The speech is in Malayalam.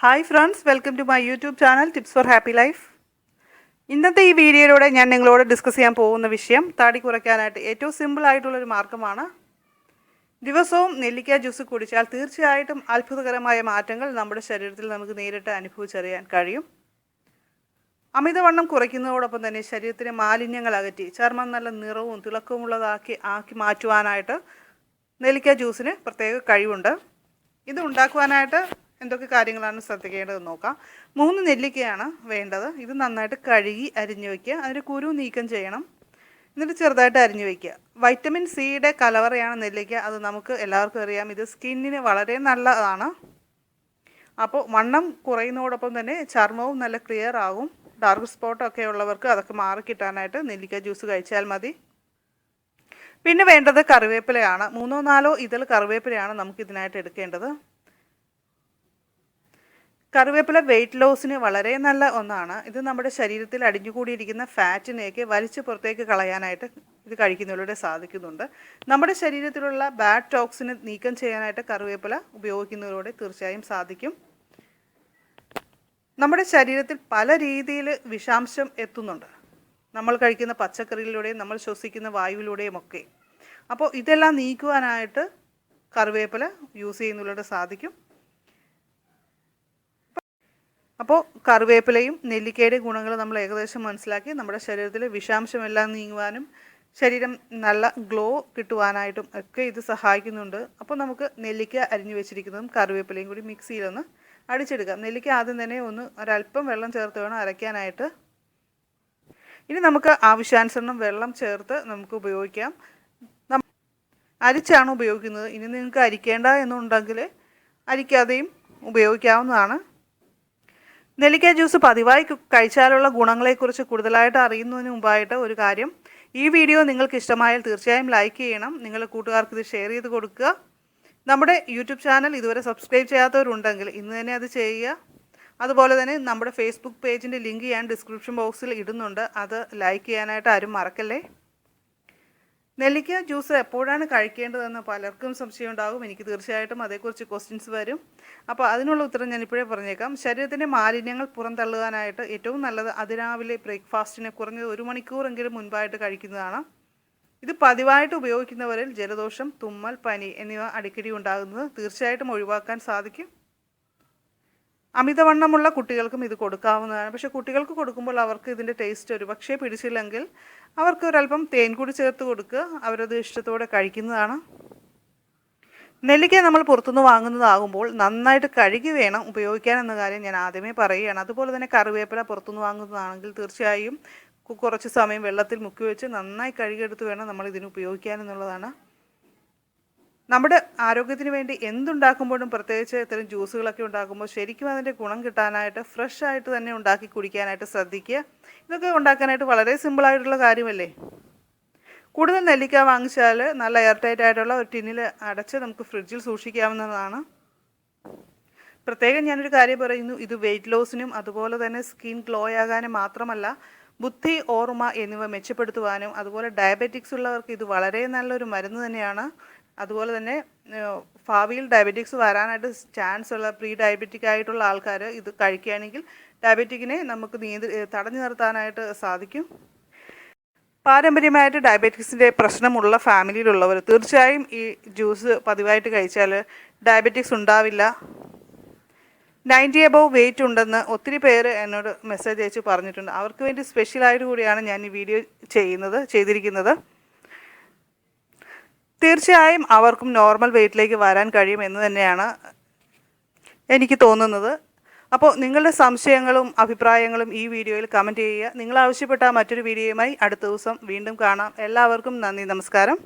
Hi friends welcome to my YouTube channel tips for happy life ഇന്നത്തെ ഈ വീഡിയോയിലൂടെ ഞാൻ നിങ്ങളോട് ഡിസ്കസ് ചെയ്യാൻ പോകുന്ന വിഷയം തടി കുറയ്ക്കാനായിട്ട് ഏറ്റവും സിമ്പിൾ ആയിട്ടുള്ളൊരു മാർഗമാണ് ദിവസവും നെല്ലിക്ക ജ്യൂസ് കുടിച്ചാൽ തീർച്ചയായിട്ടും അത്ഭുതകരമായ മാറ്റങ്ങൾ നമ്മുടെ ശരീരത്തിൽ നമുക്ക് നേരിട്ട് അനുഭവിച്ചറിയാൻ കഴിയും. അമിതവണ്ണം കുറയ്ക്കുന്നതോടൊപ്പം തന്നെ ശരീരത്തിലെ മാലിന്യങ്ങൾ അകറ്റി ചർമ്മം നല്ല നിറവും തിളക്കവുമുള്ളതാക്കി ആക്കി മാറ്റുവാനായിട്ട് നെല്ലിക്ക ജ്യൂസിന് പ്രത്യേക കഴിവുണ്ട്. ഇത് ഉണ്ടാക്കുവാനായിട്ട് എന്തൊക്കെ കാര്യങ്ങളാണ് ശ്രദ്ധിക്കേണ്ടതെന്ന് നോക്കാം. മൂന്ന് നെല്ലിക്കയാണ് വേണ്ടത്. ഇത് നന്നായിട്ട് കഴുകി അരിഞ്ഞു വയ്ക്കുക അതിന്റെ കുരു നീക്കം ചെയ്യണം. എന്നിട്ട് ചെറുതായിട്ട് അരിഞ്ഞു വയ്ക്കുക വൈറ്റമിൻ സിയുടെ കലവറയാണ് നെല്ലിക്ക. അത് നമുക്ക് എല്ലാവർക്കും അറിയാം. ഇത് സ്കിന്നിന് വളരെ നല്ലതാണ്. അപ്പോൾ വണ്ണം കുറയുന്നതോടൊപ്പം തന്നെ ചർമ്മവും നല്ല ക്ലിയർ ആകും. ഡാർക്ക് സ്പോട്ടൊക്കെ ഉള്ളവർക്ക് അതൊക്കെ മാറിക്കിട്ടാനായിട്ട് നെല്ലിക്ക ജ്യൂസ് കഴിച്ചാൽ മതി. പിന്നെ വേണ്ടത് കറിവേപ്പിലയാണ്. മൂന്നോ നാലോ ഇതൾ കറിവേപ്പിലയാണ് നമുക്ക് ഇതിനായിട്ട് എടുക്കേണ്ടത്. കറിവേപ്പില വെയിറ്റ് ലോസിന് വളരെ നല്ല ഒന്നാണ്. ഇത് നമ്മുടെ ശരീരത്തിൽ അടിഞ്ഞുകൂടിയിരിക്കുന്ന ഫാറ്റിനെയൊക്കെ വലിച്ചു പുറത്തേക്ക് കളയാനായിട്ട് ഇത് കഴിക്കുന്നതിലൂടെ സാധിക്കുന്നുണ്ട്. നമ്മുടെ ശരീരത്തിലുള്ള ബാഡ് ടോക്സിന് നീക്കം ചെയ്യാനായിട്ട് കറിവേപ്പില ഉപയോഗിക്കുന്നതിലൂടെ തീർച്ചയായും സാധിക്കും. നമ്മുടെ ശരീരത്തിൽ പല രീതിയിൽ വിഷാംശം എത്തുന്നുണ്ട്. നമ്മൾ കഴിക്കുന്ന പച്ചക്കറികളിലൂടെയും നമ്മൾ ശ്വസിക്കുന്ന വായുവിലൂടെയും ഒക്കെ. അപ്പോൾ ഇതെല്ലാം നീക്കുവാനായിട്ട് കറിവേപ്പില യൂസ് ചെയ്യുന്നതിലൂടെ സാധിക്കും. അപ്പോൾ കറിവേപ്പിലയും നെല്ലിക്കയുടെ ഗുണങ്ങൾ നമ്മൾ ഏകദേശം മനസ്സിലാക്കി. നമ്മുടെ ശരീരത്തിലെ വിഷാംശമെല്ലാം നീങ്ങുവാനും ശരീരം നല്ല ഗ്ലോ കിട്ടുവാനായിട്ടും ഒക്കെ ഇത് സഹായിക്കുന്നുണ്ട്. അപ്പോൾ നമുക്ക് നെല്ലിക്ക അരിഞ്ഞു വെച്ചിരിക്കുന്നതും കറിവേപ്പിലയും കൂടി മിക്സിയിലൊന്ന് അടിച്ചെടുക്കാം. നെല്ലിക്ക ആദ്യം തന്നെ ഒന്ന് ഒരല്പം വെള്ളം ചേർത്ത് വേണം അരയ്ക്കാനായിട്ട്. ഇനി നമുക്ക് ആവശ്യാനുസരണം വെള്ളം ചേർത്ത് നമുക്ക് ഉപയോഗിക്കാം. അരിച്ചാണ് ഉപയോഗിക്കുന്നത്. ഇനി നിങ്ങൾക്ക് അരിക്കേണ്ട എന്നുണ്ടെങ്കിൽ അരിക്കാതെയും ഉപയോഗിക്കാവുന്നതാണ്. നെല്ലിക്ക ജ്യൂസ് പതിവായി കഴിച്ചാലുള്ള ഗുണങ്ങളെക്കുറിച്ച് കൂടുതലായിട്ട് അറിയുന്നതിന് മുമ്പായിട്ട് ഒരു കാര്യം. ഈ വീഡിയോ നിങ്ങൾക്ക് ഇഷ്ടമായാൽ തീർച്ചയായും ലൈക്ക് ചെയ്യണം. നിങ്ങളുടെ കൂട്ടുകാർക്ക് ഇത് ഷെയർ ചെയ്ത് കൊടുക്കുക. നമ്മുടെ യൂട്യൂബ് ചാനൽ ഇതുവരെ സബ്സ്ക്രൈബ് ചെയ്യാത്തവരുണ്ടെങ്കിൽ ഇന്ന് തന്നെ അത് ചെയ്യുക. അതുപോലെ തന്നെ നമ്മുടെ ഫേസ്ബുക്ക് പേജിന്റെ ലിങ്ക് ഞാൻ ഡിസ്ക്രിപ്ഷൻ ബോക്സിൽ ഇടുന്നുണ്ട്. അത് ലൈക്ക് ചെയ്യാനായിട്ട് ആരും മറക്കല്ലേ? നെല്ലിക്ക ജ്യൂസ് എപ്പോഴാണ് കഴിക്കേണ്ടതെന്ന് പലർക്കും സംശയം ഉണ്ടാകും എനിക്ക് തീർച്ചയായിട്ടും അതേക്കുറിച്ച് ക്വസ്റ്റ്യൻസ് വരും. അപ്പോൾ അതിനുള്ള ഉത്തരം ഞാൻ ഇപ്പോഴേ പറഞ്ഞേക്കാം. ശരീരത്തിന്റെ മാലിന്യങ്ങൾ പുറന്തള്ളുവാനായിട്ട് ഏറ്റവും നല്ലത് അതിരാവിലെ ബ്രേക്ക്ഫാസ്റ്റിന് കുറഞ്ഞത് ഒരു മണിക്കൂറെങ്കിലും മുൻപായിട്ട് കഴിക്കുന്നതാണ്. ഇത് പതിവായിട്ട് ഉപയോഗിക്കുന്നവരിൽ ജലദോഷം തുമ്മൽ പനി എന്നിവ അടിക്കടി ഉണ്ടാകുന്നത് തീർച്ചയായിട്ടും ഒഴിവാക്കാൻ സാധിക്കും. അമിതവണ്ണമുള്ള കുട്ടികൾക്കും ഇത് കൊടുക്കാവുന്നതാണ്. പക്ഷേ കുട്ടികൾക്ക് കൊടുക്കുമ്പോൾ അവർക്ക് ഇതിന്റെ ടേസ്റ്റ് ഒരു പക്ഷേ പിടിച്ചില്ലെങ്കിൽ അവർക്ക് ഒരല്പം തേൻ കൂടി ചേർത്ത് കൊടുക്കുക. അവരത് ഇഷ്ടത്തോടെ കഴിക്കുന്നതാണ്. നെല്ലിക്ക നമ്മൾ പുറത്തുനിന്ന് വാങ്ങുന്നതാകുമ്പോൾ നന്നായിട്ട് കഴുകി വേണം ഉപയോഗിക്കാൻ എന്ന കാര്യം ഞാൻ ആദ്യമേ പറയുകയാണ്. അതുപോലെ തന്നെ കറിവേപ്പില പുറത്തുനിന്ന് വാങ്ങുന്നതാണെങ്കിൽ തീർച്ചയായും കുറച്ച് സമയം വെള്ളത്തിൽ മുക്കി വെച്ച് നന്നായി കഴുകിയെടുത്ത് വേണം നമ്മൾ ഇതിന് ഉപയോഗിക്കാൻ എന്നുള്ളതാണ്. നമ്മുടെ ആരോഗ്യത്തിന് വേണ്ടി എന്തുണ്ടാക്കുമ്പോഴും പ്രത്യേകിച്ച് ഇത്തരം ജ്യൂസുകളൊക്കെ ഉണ്ടാക്കുമ്പോൾ ശരിക്കും അതിന്റെ ഗുണം കിട്ടാനായിട്ട് ഫ്രഷ് ആയിട്ട് തന്നെ ഉണ്ടാക്കി കുടിക്കാനായിട്ട് ശ്രദ്ധിക്കുക. ഇതൊക്കെ ഉണ്ടാക്കാനായിട്ട് വളരെ സിമ്പിളായിട്ടുള്ള കാര്യമല്ലേ? കൂടുതൽ നെല്ലിക്ക വാങ്ങിച്ചാൽ നല്ല എയർ ടൈറ്റ് ആയിട്ടുള്ള ഒരു ടിന്നിൽ അടച്ച് നമുക്ക് ഫ്രിഡ്ജിൽ സൂക്ഷിക്കാവുന്നതാണ്. പ്രത്യേകം ഞാനൊരു കാര്യം പറയുന്നു ഇത് വെയിറ്റ് ലോസിനും അതുപോലെ തന്നെ സ്കിൻ ഗ്ലോ ആകാനും മാത്രമല്ല ബുദ്ധി ഓർമ്മ എന്നിവ മെച്ചപ്പെടുത്തുവാനും അതുപോലെ ഡയബറ്റിക്സ് ഉള്ളവർക്ക് ഇത് വളരെ നല്ലൊരു മരുന്ന് തന്നെയാണ്. അതുപോലെ തന്നെ ഭാവിയിൽ ഡയബറ്റിക്സ് വരാനായിട്ട് ചാൻസ് ഉള്ള പ്രീ ഡയബറ്റിക് ആയിട്ടുള്ള ആൾക്കാർ ഇത് കഴിക്കുകയാണെങ്കിൽ ഡയബറ്റിക്കിനെ നമുക്ക് നിയന്ത്രി തടഞ്ഞു നിർത്താനായിട്ട് സാധിക്കും. പാരമ്പര്യമായിട്ട് ഡയബറ്റിക്സിന്റെ പ്രശ്നമുള്ള ഫാമിലിയിലുള്ളവർ തീർച്ചയായും ഈ ജ്യൂസ് പതിവായിട്ട് കഴിച്ചാൽ ഡയബറ്റിക്സ് ഉണ്ടാവില്ല. നയന്റി എബവ് വെയിറ്റ് ഉണ്ടെന്ന് ഒത്തിരി പേര് എന്നോട് മെസ്സേജ് അയച്ച് പറഞ്ഞിട്ടുണ്ട്. അവർക്ക് വേണ്ടി സ്പെഷ്യലായിട്ട് കൂടിയാണ് ഞാൻ ഈ വീഡിയോ ചെയ്യുന്നത് ചെയ്തിരിക്കുന്നത്. തീർച്ചയായും അവർക്കും നോർമൽ വെയിറ്റിലേക്ക് വരാൻ കഴിയും എന്ന് തന്നെയാണ് എനിക്ക് തോന്നുന്നത്. അപ്പോൾ നിങ്ങളുടെ സംശയങ്ങളും അഭിപ്രായങ്ങളും ഈ വീഡിയോയിൽ കമന്റ് ചെയ്യുക. നിങ്ങൾ ആവശ്യപ്പെട്ട മറ്റൊരു വീഡിയോയുമായി അടുത്ത ദിവസം വീണ്ടും കാണാം. എല്ലാവർക്കും നന്ദി. നമസ്കാരം.